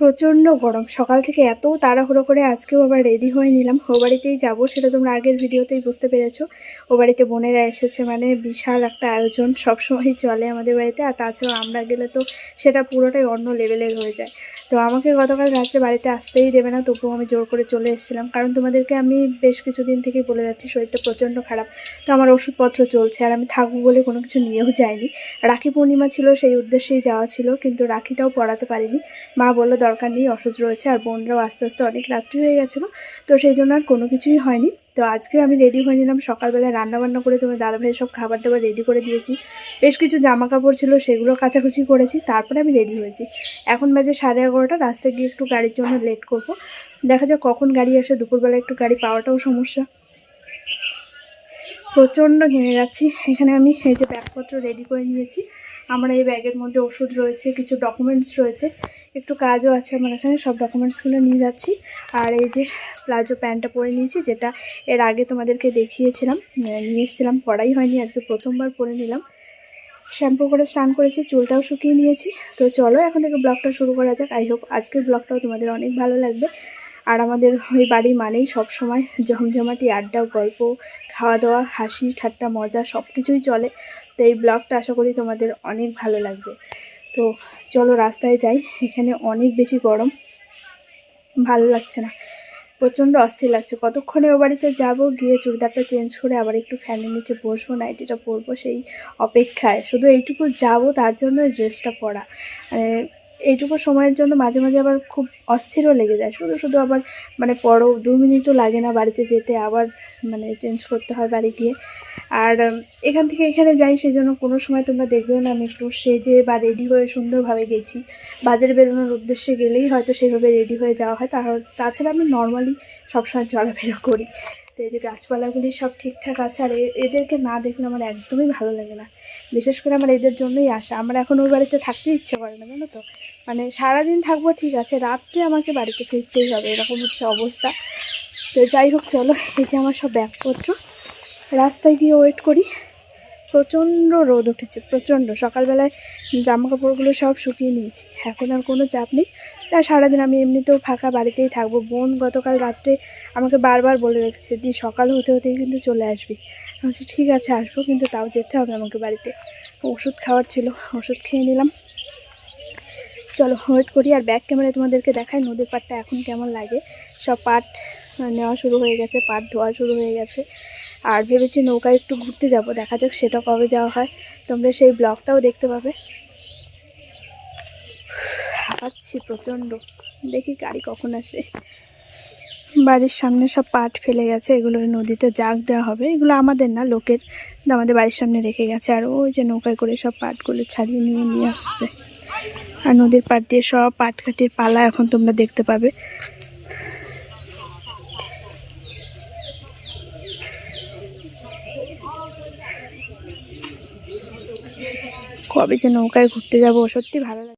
প্রচণ্ড গরম। সকাল থেকে এত তাড়াহুড়ো করে আজকেও আবার রেডি হয়ে নিলাম। ও বাড়িতেই যাব সেটা তোমরা আগের ভিডিওতেই বুঝতে পেরেছ। ও বাড়িতে বোনেরা এসেছে মানে বিশাল একটা আয়োজন সবসময়ই চলে আমাদের বাড়িতে। আর তাছাড়াও আমরা গেলে তো সেটা পুরোটাই অন্য লেভেলের হয়ে যায়। তো আমাকে গতকাল রাত্রে বাড়িতে আসতেই দেবে না, তবুও আমি জোর করে চলে এসেছিলাম। কারণ তোমাদেরকে আমি বেশ কিছুদিন থেকেই বলে যাচ্ছি, শরীরটা প্রচণ্ড খারাপ। তো আমার ওষুধপত্র চলছে আর আমি থাকব বলে কোনো কিছু নিয়েও যাইনি। রাখি পূর্ণিমা ছিল, সেই উদ্দেশ্যেই যাওয়া ছিল। কিন্তু রাখিটাও পড়াতে পারিনি। মা বলল দরকার নেই ওষুধ রয়েছে আর বোনরাও আস্তে আস্তে অনেক রাত্রি হয়ে গেছিল, তো সেই জন্য আর কোনো কিছুই হয়নি। তো আজকে আমি রেডি হয়ে নিলাম সকালবেলায় রান্নাবান্না করে, তোমার দাদাভাইয়ের সব খাবার দাবার রেডি করে দিয়েছি। বেশ কিছু জামা কাপড় ছিল, সেগুলো কাচাকুচি করেছি, তারপরে আমি রেডি হয়েছি। এখন বাজে সাড়ে এগারোটা, রাস্তায় গিয়ে একটু গাড়ির জন্য লেট করব। দেখা যাক কখন গাড়ি আসে, দুপুরবেলা একটু গাড়ি পাওয়াটাও সমস্যা। প্রচণ্ড ঘেমে যাচ্ছি, এখানে আমি এই যে ব্যাগপত্র রেডি করে নিয়েছি। আমার এই ব্যাগের মধ্যে ওষুধ রয়েছে, কিছু ডকুমেন্টস রয়েছে। একটু কাজও আছে আমার এখানে, সব ডকুমেন্টসগুলো নিয়ে যাচ্ছি। আর এই যে প্লাজো প্যান্টটা পরে নিয়েছি, যেটা এর আগে তোমাদেরকে দেখিয়েছিলাম নিয়ে এসেছিলাম পরাই হয়নি, আজকে প্রথমবার পরে নিলাম। শ্যাম্পু করে স্নান করেছি, চুলটাও শুকিয়ে নিয়েছি। তো চলো এখন থেকে ব্লগটা শুরু করা যাক। আই হোপ আজকের ব্লগটাও তোমাদের অনেক ভালো লাগবে। আর আমাদের ওই বাড়ি মানেই সবসময় জমজমাটি, আড্ডা, গল্প খাওয়া দাওয়া হাসি, ঠাট্টা, মজা সব কিছুই চলে। তো এই ব্লগটা আশা করি তোমাদের অনেক ভালো লাগবে। তো চলো রাস্তায় যাই, এখানে অনেক বেশি গরম। ভালো লাগছে না। প্রচণ্ড অস্থির লাগছে। কতক্ষণে ও বাড়িতে যাব? গিয়ে চুড়িদারটা চেঞ্জ করে আবার একটু ফ্যানের নিচে বসবো নাইটিটা পরবো সেই অপেক্ষায়। শুধু এইটুকু যাব, তার জন্য ড্রেসটা পরা। মানে এইটুকু সময়ের জন্য মাঝে মাঝে আবার খুব অস্থিরও লেগে যায়। শুধু শুধু আবার মানে পরও দু মিনিটও লাগে না বাড়িতে যেতে, আবার মানে চেঞ্জ করতে হয় বাড়ি গিয়ে। আর এখান থেকে এখানে যাই সেই জন্য কোনো সময় তোমরা দেখবেও না আমি একটু সেজে বা রেডি হয়ে সুন্দরভাবে গেছি। বাজারে বেরোনোর উদ্দেশ্যে গেলেই হয়তো সেইভাবে রেডি হয়ে যাওয়া হয়। তাহলে তাছাড়া আমি নর্মালি সবসময় চলাফেরা করি। তো এই যে গাছপালাগুলি সব ঠিকঠাক আছে, আর এদেরকে না দেখলে আমার একদমই ভালো লাগে না। বিশেষ করে আমার এদের জন্যই আসা। আমার এখন ওই বাড়িতে থাকতে ইচ্ছে করে না, জানো তো? মানে সারাদিন থাকব, ঠিক আছে, রাত্রে আমাকে বাড়িতে ফিরতেই হবে, এরকম হচ্ছে অবস্থা। তো যাই হোক, চলো, এই যে আমার সব ব্যাগপত্র। রাস্তায় গিয়ে ওয়েট করি। প্রচণ্ড রোদ উঠেছে, প্রচণ্ড। সকালবেলায় জামা কাপড়গুলো সব শুকিয়ে নিয়েছি। এখন আর কোনো চাপ নেই। আর সারাদিন আমি এমনিতেও ফাঁকা বাড়িতেই থাকব। বোন গতকাল রাত্রে আমাকে বারবার বলে রেখেছে দি সকাল হতে হতেই কিন্তু চলে আসবি। বলছি, ঠিক আছে, আসব, কিন্তু তাও যেতে হবে আমাকে বাড়িতে। ওষুধ খাওয়ার ছিল, ওষুধ খেয়ে নিলাম। চলো ওয়েট করি, আর ব্যাক ক্যামেরায় তোমাদেরকে দেখাই, নদীর পাড়টা এখন কেমন লাগে। সব পাট নেওয়া শুরু হয়ে গেছে, পাট ধোয়া শুরু হয়ে গেছে। আর ভেবেছি নৌকায় একটু ঘুরতে যাব, দেখা যাক সেটা কবে যাওয়া হয়। তোমরা সেই ব্লগটাও দেখতে পাবে। হাঁপাচ্ছি প্রচণ্ড। দেখি গাড়ি কখন আসে। বাড়ির সামনে সব পাট ফেলে গেছে, এগুলো নদীতে জাগ দেওয়া হবে। এগুলো আমাদের না, লোকের। আমাদের বাড়ির সামনে রেখে গেছে, আর ওই যে নৌকায় করে সব পাটগুলো ছাড়িয়ে নিয়ে নিয়ে আসছে। আর নদীর পাড় দিয়ে সব পাটকাঠির পালা এখন তোমরা দেখতে পাবে। কবে যে নৌকায় ঘুরতে যাব, সত্যি ভালো লাগে।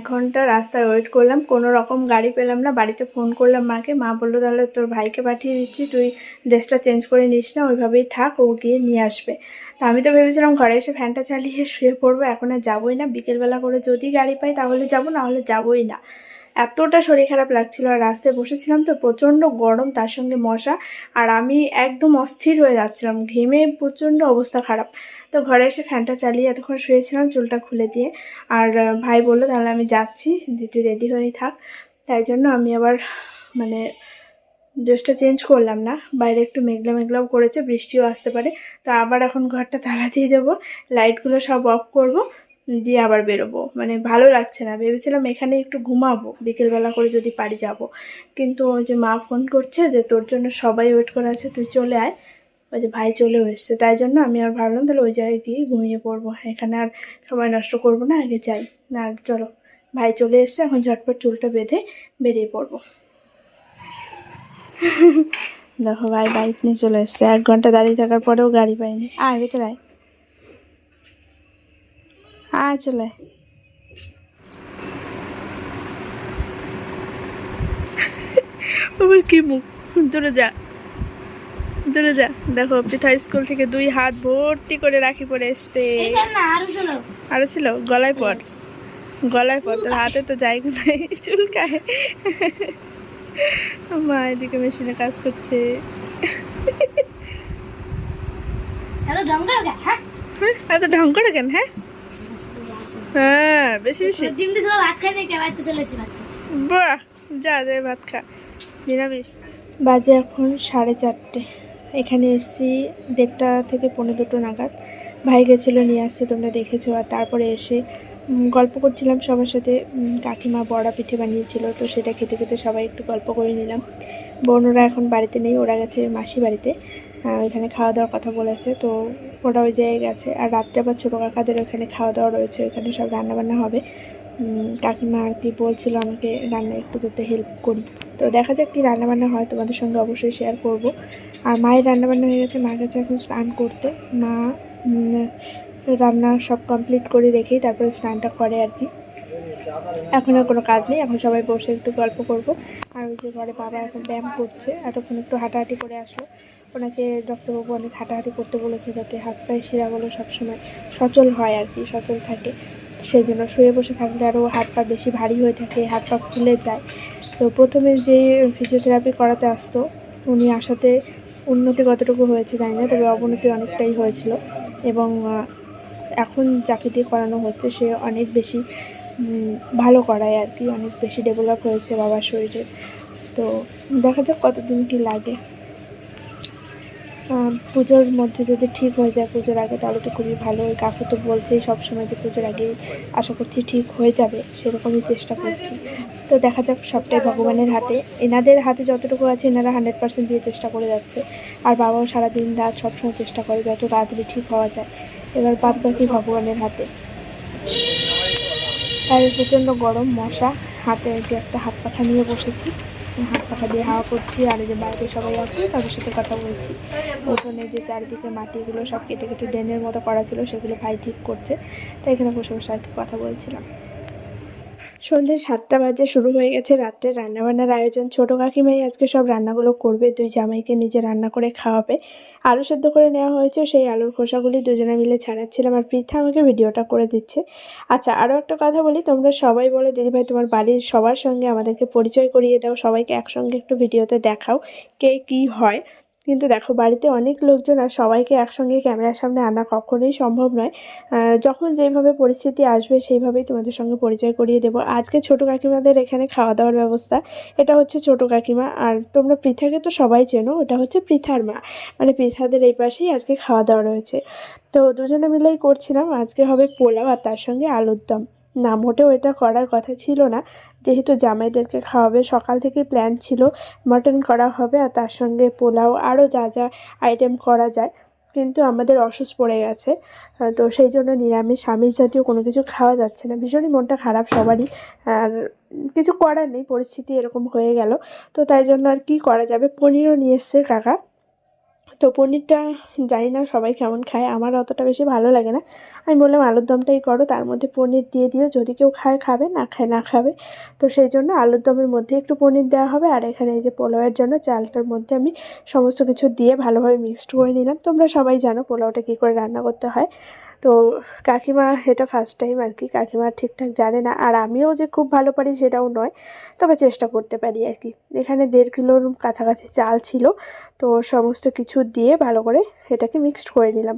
এক ঘণ্টা রাস্তায় ওয়েট করলাম, কোনো রকম গাড়ি পেলাম না, বাড়িতে ফোন করলাম মাকে, মা বলল, তাহলে তোর ভাইকে পাঠিয়ে দিচ্ছি, তুই ড্রেসটা চেঞ্জ করে নিস না, ওইভাবেই থাক, ও গিয়ে নিয়ে আসবে। তো আমি তো ভেবেছিলাম ঘরে এসে ফ্যানটা চালিয়ে শুয়ে পড়ব, এখন আর যাবোই না। বিকেলবেলা করে যদি গাড়ি পাই তাহলে যাব, না হলে যাবোই না। এতটা শরীর খারাপ লাগছিল, আর রাস্তায় বসেছিলাম তো, প্রচণ্ড গরম, তার সঙ্গে মশা, আর আমি একদম অস্থির হয়ে যাচ্ছিলাম, ঘেমে প্রচণ্ড অবস্থা খারাপ। তো ঘরে এসে ফ্যানটা চালিয়ে এতক্ষণ শুয়েছিলাম চুলটা খুলে দিয়ে। আর ভাই বলল, তাহলে আমি যাচ্ছি তুই রেডি হয়েই থাক। তাই জন্য আমি আবার মানে ড্রেসটা চেঞ্জ করলাম না। বাইরে একটু মেঘলা মেঘলাও করেছে, বৃষ্টিও আসতে পারে। তো আবার এখন ঘরটা তালা দিয়ে দেবো লাইটগুলো সব অফ করব, দিয়ে আবার বেরোবো। মানে ভালো লাগছে না, ভেবেছিলাম এখানে একটু ঘুমাবো, বিকেলবেলা করে যদি পারি যাব। কিন্তু ওই যে মা ফোন করছে যে, তোর জন্য সবাই ওয়েট করে আছে, তুই চলে আয়। ওই যে ভাই চলেও এসছে, তাই জন্য আমি আর ভাবলাম তাহলে ওই জায়গায় গিয়ে ঘুমিয়ে পড়ব। এখানে আর সময় নষ্ট করব না, আগে যাই। আর চলো, ভাই চলে এসছে, এখন ঝটপট চুলটা বেঁধে বেরিয়ে পড়ব। দেখো ভাই বাইক নিয়ে চলে এসছে, এক ঘণ্টা দাঁড়িয়ে থাকার পরেও গাড়ি পাইনি। আয় ভেতরে আয়। আয় চলে আবার কি মুখ? ধরে যা। দূরে যা। দেখো পিঠা স্কুল থেকে দুই হাত ভর্তি করে রাখি পরে এসছে। আরও ছিল। গলায় পর। গলায় পর তোর হাতে তো যাই নাই চুলকায়। মা এদিকে মেশিনে কাজ করছে। এত ঢং করে হ্যাঁ? হ্যাঁ, কেন হ্যাঁ? হ্যাঁ বেশি বেশি। ডিম দিছিল ভাত খাই নাকি বাড়িতে চলে এসে ভাত বাহ যা যা ভাত খা। নিরামিষ। বাজে এখন সাড়ে চারটে। এখানে এসেছি দেড়টা থেকে পনেরো দুটো নাগাদ। ভাই গেছিল নিয়ে আসতে, তোমরা দেখেছ। আর তারপরে এসে গল্প করছিলাম সবার সাথে। কাকিমা বড়া পিঠে বানিয়েছিল, তো সেটা খেতে খেতে সবাই একটু গল্প করে নিলাম। বোনরা এখন বাড়িতে নেই, ওরা গেছে মাসি বাড়িতে। ওইখানে খাওয়া দাওয়ার কথা বলেছে, তো ওরা ওই জায়গায় গেছে। আর রাত্রে আবার ছোটো কাকাদের ওখানে খাওয়া দাওয়া রয়েছে, ওইখানে সব রান্নাবান্না হবে। কাকিমা আর কি বলছিল আমাকে রান্না একটু যাতে হেল্প করি। তো দেখা যাক কী রান্নাবান্না হয়, তোমাদের সঙ্গে অবশ্যই শেয়ার করব। আর মায়ের রান্নাবান্না হয়ে গেছে মা কাছে এখন স্নান করতে। মা রান্না সব কমপ্লিট করে রেখেই তারপরে স্নানটা করে আর কি। এখন আর কোনো কাজ নেই, এখন সবাই বসে একটু গল্প করব। আর ওই যে ঘরে বাবা এখন ব্যায়াম করছে, এতক্ষণ একটু হাঁটাহাঁটি করে আসলো। ওনাকে ডক্টরবাবু অনেক হাঁটাহাঁটি করতে বলেছে যাতে হাত পায়ে শিরাগুলো সবসময় সচল হয় আর কি, সচল থাকে। সেই জন্য শুয়ে বসে থাকলে আরও হাত পা বেশি ভারী হয়ে থাকে, হাত পা ফুলে যায়। তো প্রথমে যে ফিজিওথেরাপি করাতে আসতো, উনি আসাতে উন্নতি কতটুকু হয়েছে জানি না, তবে অবনতি অনেকটাই হয়েছিল এবং এখন যাকে দিয়ে করানো হচ্ছে, সে অনেক বেশি ভালো করায় আর কি, অনেক বেশি ডেভেলপ হয়েছে বাবার শরীরে। তো দেখা যাক কতদিন কি লাগে। পুজোর মধ্যে যদি ঠিক হয়ে যায় পুজোর আগে, তাহলে তো খুবই ভালো। ওই কাকু তো বলছেই সবসময় যে পুজোর আগেই আশা করছি ঠিক হয়ে যাবে, সেরকমই চেষ্টা করছি। তো দেখা যাক, সবটাই ভগবানের হাতে। এনাদের হাতে যতটুকু আছে, এনারা হান্ড্রেড পার্সেন্ট দিয়ে চেষ্টা করে যাচ্ছে। আর বাবাও সারাদিন রাত সবসময় চেষ্টা করে যত তাড়াতাড়ি ঠিক হওয়া যায়। এবার বাদ বাকি ভগবানের হাতে। আর প্রচণ্ড গরম মশা, হাতে যে একটা হাত পাখা নিয়ে বসেছি। হাত পাখা দিয়ে হাওয়া করছি, আর যে বাইরে সবাই আছে, তাদের সাথে কথা বলছি। উঠোনে যে চারিদিকে মাটিগুলো সব কেটে কেটে ড্রেনের মতো করা ছিল, সেগুলো ভাই ঠিক করছে। তাই এখানে বসে বসে আর কথা বলছিলাম। সন্ধ্যে সাতটা বাজে শুরু হয়ে গেছে রাত্রে রান্নাবান্নার আয়োজন। ছোটো কাকিমাই আজকে সব রান্নাগুলো করবে, দুই জামাইকে নিজে রান্না করে খাওয়াবে। আলু সেদ্ধ করে নেওয়া হয়েছে, সেই আলুর খোসাগুলি দুজনে মিলে ছাড়াচ্ছিলাম আর পৃথা আমাকে ভিডিওটা করে দিচ্ছে। আচ্ছা আরও একটা কথা বলি, তোমরা সবাই বলো, দিদিভাই তোমার বাড়ির সবার সঙ্গে আমাদেরকে পরিচয় করিয়ে দাও, সবাইকে একসঙ্গে একটু ভিডিওতে দেখাও কে কী হয়। কিন্তু দেখো, বাড়িতে অনেক লোকজন আর সবাইকে একসঙ্গে ক্যামেরার সামনে আনা কখনোই সম্ভব নয়। যখন যেভাবে পরিস্থিতি আসবে, সেইভাবেই তোমাদের সঙ্গে পরিচয় করিয়ে দেবো। আজকে ছোটো কাকিমাদের এখানে খাওয়া দাওয়ার ব্যবস্থা। এটা হচ্ছে ছোটো কাকিমা। আর তোমরা পৃথাকে তো সবাই চেনো, ওটা হচ্ছে পৃথার মা। মানে পৃথাদের এই পাশেই আজকে খাওয়া দাওয়া রয়েছে। তো দুজনে মিলেই করছিলাম। আজকে হবে পোলাও আর তার সঙ্গে আলুর দম। না, মোটেও এটা করার কথা ছিল না। যেহেতু জামাইদেরকে খাওয়াবে, সকাল থেকে প্ল্যান ছিল মাটন করা হবে আর তার সঙ্গে পোলাও আরও যা যা আইটেম করা যায়। কিন্তু আমাদের অসুস্থ পড়ে গেছে। তো সেই জন্য নিরামিষ, আমিষ জাতীয় কোনো কিছু খাওয়া যাচ্ছে না। ভীষণই মনটা খারাপ সবারই। আর কিছু করার নেই, পরিস্থিতি এরকম হয়ে গেল। তো তাই জন্য আর কি করা যাবে? পনিরও নিয়ে এসছে কাকা। তো পনিরটা জানি না সবাই কেমন খায়, আমার অতটা বেশি ভালো লাগে না। আমি বললাম, আলুর দমটাই করো, তার মধ্যে পনির দিয়ে দিও, যদি কেউ খায়, খাবে, না খায়, না খাবে। তো সেই জন্য আলুর দমের মধ্যে একটু পনির দেওয়া হবে, আর এখানে এই যে পোলাওয়ের জন্য চালটার মধ্যে আমি সমস্ত কিছু দিয়ে ভালোভাবে মিক্সড করে নিলাম। তোমরা সবাই জানো পোলাওটা কী করে রান্না করতে হয়। তো কাকিমা, এটা ফার্স্ট টাইম আর কি, কাকিমা ঠিকঠাক জানে না, আর আমিও যে খুব ভালো পারি সেটাও নয়, তবে চেষ্টা করতে পারি আর কি। এখানে দেড় কিলোর কাছাকাছি চাল ছিল, তো সমস্ত কিছু দিয়ে ভালো করে এটাকে মিক্সড করে নিলাম।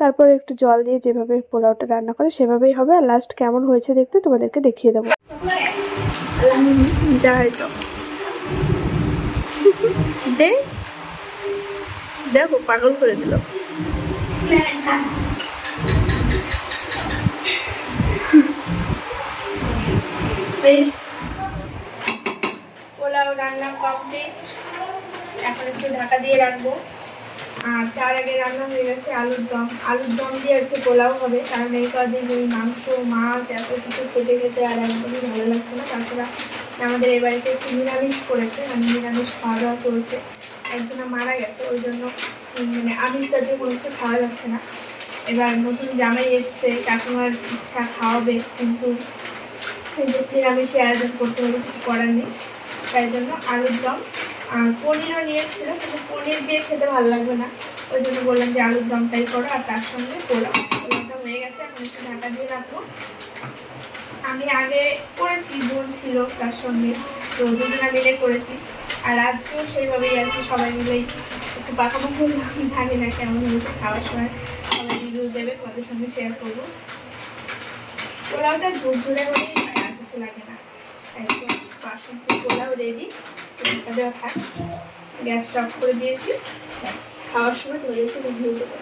তারপর একটু জল দিয়ে যেভাবে পোলাওটা রান্না করে সেভাবেই হবে। আর লাস্ট কেমন হয়েছে দেখতে তোমাদেরকে দেখিয়ে দেবো। দেখো, পাগল করে দিল। পোলাও রান্না কমপ্লিট এখন একটু ঢাকা দিয়ে রাখব। আর তার আগে রান্না হয়ে গেছে আলুর দম। আলুর দম দিয়ে আজকে পোলাও হবে, কারণ এই কদিন ওই মাংস, মাছ এত কিছু খেতে খেতে আর একদমই ভালো লাগছে না। তাছাড়া আমাদের এই বাড়িতে একটু নিরামিষ করেছে মানে নিরামিষ খাওয়া দাওয়া চলছে। একজনা মারা গেছে, ওই জন্য মানে আমিষ জাতীয় কোনো কিছু খাওয়া যাচ্ছে না। এবার নতুন জামাই এসছে, কাকিমার ইচ্ছা খাওয়াবে, কিন্তু নিরামিষে আয়োজন করতে হবে কিছু করার নেই। তাই জন্য আলুর দম পনিরও নিয়ে এসেছিল কিন্তু পনির দিয়ে খেতে ভালো লাগবে না। ওই জন্য বললাম যে আলুর দমটাই করো, আর তার সঙ্গে পোলাও। পোলাওটা হয়ে গেছে, এখন একটু ঢাকা দিয়ে রাখব। আমি আগে করেছি, বোন ছিল তার সঙ্গে, তো দুজনা মিলে করেছি। আর আজকেও সেইভাবেই আর কি সবাই মিলেই একটু পাকামো করলাম, জানি না কেমন হয়েছে খাওয়ার সময়। সবাই রিভিউ দেবে, তোমাদের সঙ্গে শেয়ার করব। পোলাওটা ঝুরঝুরে হলেই আর কিছু লাগে না। একদম বাসন পোলাও রেডি ঢাকা দেওয়া থাক গ্যাসটা অফ করে দিয়েছি। খাওয়ার সময় তোমাদেরকে ভিডিও দেবো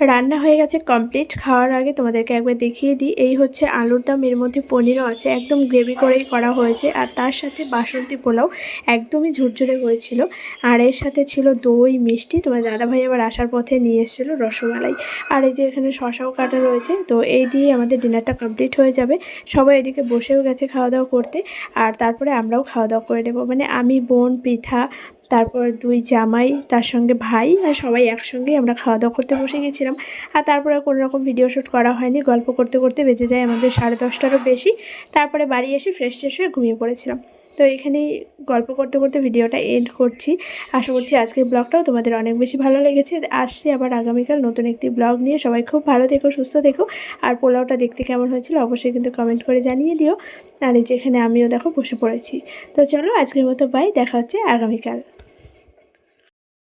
রান্না হয়ে গেছে কমপ্লিট খাওয়ার আগে তোমাদেরকে একবার দেখিয়ে দিই। এই হচ্ছে আলুর দম, এর মধ্যে পনিরও আছে। একদম গ্রেভি করেই করা হয়েছে আর তার সাথে বাসন্তী পোলাও একদমই ঝুরঝুরে হয়েছিল। আর এর সাথে ছিল দই, মিষ্টি। তোমার দাদাভাই আবার আসার পথে নিয়ে এসেছিল রসমালাই। আর এই যে এখানে শশাও কাটা রয়েছে, তো এই দিয়ে আমাদের ডিনারটা কমপ্লিট হয়ে যাবে। সবাই এদিকে বসেও গেছে খাওয়া দাওয়া করতে। আর তারপরে আমরাও খাওয়া দাওয়া করে নেব। মানে আমি, বোন পৃথা তারপর দুই জামাই, তার সঙ্গে ভাই আর সবাই একসঙ্গে আমরা খাওয়া দাওয়া করতে বসে গেছিলাম। আর তারপরে কোনো রকম ভিডিও শ্যুট করা হয়নি। গল্প করতে করতে বেঁচে যায় আমাদের সাড়ে দশটারও বেশি। তারপরে বাড়ি এসে ফ্রেশ ট্রেশ হয়ে ঘুমিয়ে পড়েছিলাম। তো এখানেই গল্প করতে করতে ভিডিওটা এন্ড করছি। আশা করছি আজকের ব্লগটাও তোমাদের অনেক বেশি ভালো লেগেছে। আসছি আবার আগামীকাল নতুন একটি ব্লগ নিয়ে। সবাই খুব ভালো থেকো, সুস্থ থেকো। আর পোলাওটা দেখতে কেমন হয়েছিল অবশ্যই কিন্তু কমেন্ট করে জানিয়ে দিও। আর যেখানে আমিও দেখো বসে পড়েছি। তো চলো আজকের মতো বাই দেখা হচ্ছে আগামীকাল।